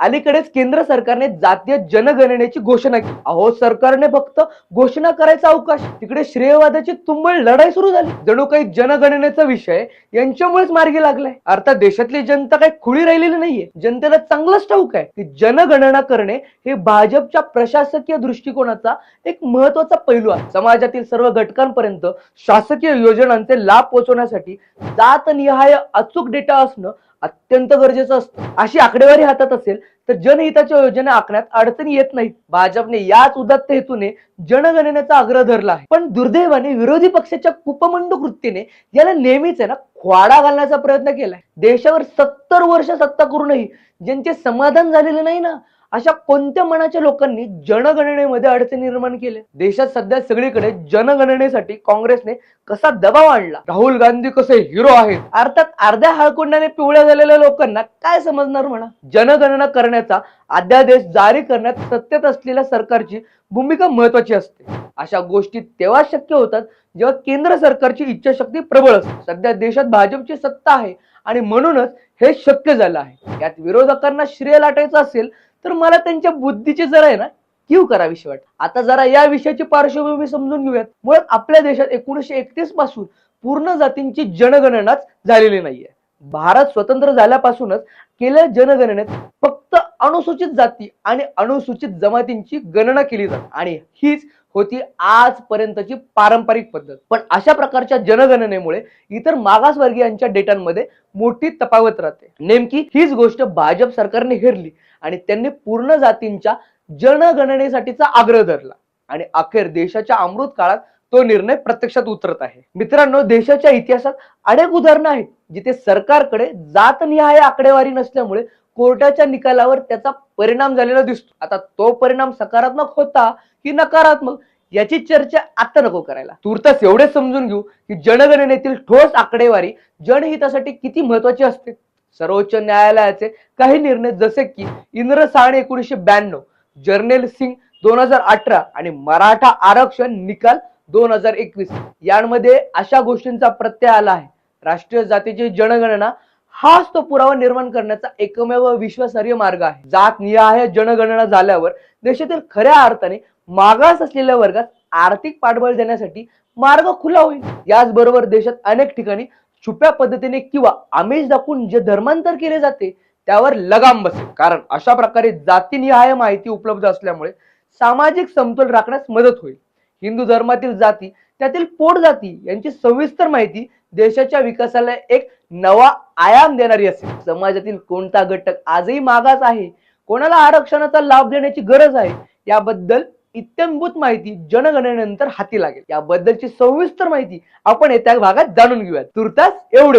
अलीकडेच केंद्र सरकारने जातीय जनगणनेची घोषणा केली. अहो सरकारने फक्त घोषणा करायचा अवकाश तिकडे श्रेयवादाची तुंबळ लढाई सुरू झाली. जणू काही जनगणनेचा विषय यांच्यामुळेच मार्गी लागलाय. अर्थात देशातली जनता काही खुळी राहिलेली नाहीये. जनतेला चांगलंच ठाऊक आहे की जनगणना करणे हे भाजपच्या प्रशासकीय दृष्टिकोनाचा एक महत्त्वाचा पैलू आहे. समाजातील सर्व घटकांपर्यंत शासकीय योजनांचे लाभ पोहोचवण्यासाठी जातनिहाय अचूक डेटा असणं अत्यंत गरजेचं असतं. अशी आकडेवारी हातात असेल तर जनहिताच्या योजना आखण्यात अडचणी येत नाहीत. भाजपने याच उदात्त हेतूने जनगणनेचा आग्रह धरला आहे. पण दुर्दैवाने विरोधी पक्षाच्या कुपमंड कृतीने याला नेहमीच आहे ना खोडा घालण्याचा प्रयत्न केलाय. देशावर सत्तर वर्ष सत्ता करूनही ज्यांचे समाधान झालेले नाही ना अशा कोणत्या मनाच्या लोकांनी जनगणनेमध्ये अडचणी निर्माण केल्या? देशात सध्या सगळीकडे जनगणनेसाठी काँग्रेसने कसा दबाव आणला? राहुल गांधी कसे हिरो आहेत? अर्थात अर्ध्या हळकुंडाने पिवळ्या झालेल्या लोकांना काय समजणार म्हणा? जनगणना करण्याचा अध्यादेश जारी करण्यात सत्तेत असलेल्या सरकारची भूमिका महत्वाची असते. अशा गोष्टी तेव्हा शक्य होतात जेव्हा केंद्र सरकारची इच्छाशक्ती प्रबळ असते. सध्या देशात भाजपची सत्ता आहे आणि म्हणूनच हे शक्य झालं आहे. यात विरोधकांना श्रेय लाटायचं असेल तर मला त्यांच्या बुद्धीची जरा आहे ना क्यू करावीशी वाटत. आता जरा या विषयाची पार्श्वभूमी समजून घेऊयात. मुळात आपल्या देशात एकोणीशे एकतीसपासून पूर्ण जातींची जनगणनाच झालेली नाहीये. भारत स्वतंत्र झाल्यापासूनच केल्या जनगणनेत फक्त अनुसूचित जाती आणि अनुसूचित जमातींची गणना केली जाते. आणि हीच होती आजपर्यंतची पारंपरिक पद्धत. पण अशा प्रकारच्या जनगणनेमुळे इतर मागासवर्गीयांच्या डेटांमध्ये मोठी तफावत राहते. नेमकी हीच गोष्ट भाजप सरकारने हेरली आणि त्यांनी पूर्ण जातींच्या जनगणनेसाठीचा आग्रह धरला. आणि अखेर देशाच्या अमृत काळात तो निर्णय प्रत्यक्षात उतरत आहे. मित्रांनो देशाच्या इतिहासात अनेक उदाहरणं आहेत जिथे सरकारकडे जातनिहाय आकडेवारी नसल्यामुळे कोर्टाच्या निकालावर त्याचा परिणाम झालेला दिसतो. आता तो परिणाम सकारात्मक होता की नकारात्मक याची चर्चा आता नको करायला. तुर्तास एवढे समजून घेऊ की जनगणनेतील ठोस आकडेवारी जनहितासाठी किती महत्वाची असते. सर्वोच्च न्यायालयाचे काही निर्णय जसे की इंद्र इंद्रसाण एकोणीसशे ब्याण्णव जर्नेल सिंग दोन हजार अठरा आणि मराठा आरक्षण निकाल दोन हजार एकवीस. यांमध्ये अशा गोष्टींचा प्रत्यय आला आहे. राष्ट्रीय जातीची जनगणना हाच तो पुरावा निर्माण करण्याचा एकमेव विश्वासार्ह मार्ग आहे. जात निहाय जनगणना झाल्यावर देशातील खऱ्या अर्थाने मागास असलेल्या वर्गात आर्थिक पाठबळ देण्यासाठी मार्ग खुला होईल. याचबरोबर देशात अनेक ठिकाणी छुप्या पद्धतीने किंवा आमिष दाखवून जे धर्मांतर केले जाते त्यावर लगाम बसेल. कारण अशा प्रकारे जातीनिहाय माहिती उपलब्ध असल्यामुळे सामाजिक समतोल राखण्यास मदत होईल. हिंदू धर्मातील जाती त्यातील पोट जाती यांची सविस्तर माहिती देशाच्या विकासाला एक नवा आयाम देणारी असेल. समाजातील कोणता घटक आजही मागास आहे? कोणाला आरक्षणाचा लाभ देण्याची गरज आहे? याबद्दल इत्यंभूत माहिती जनगणनेनंतर हाती लागेल. याबद्दलची सविस्तर माहिती आपण येत्या भागात जाणून घेऊयात. तुर्तास एवढे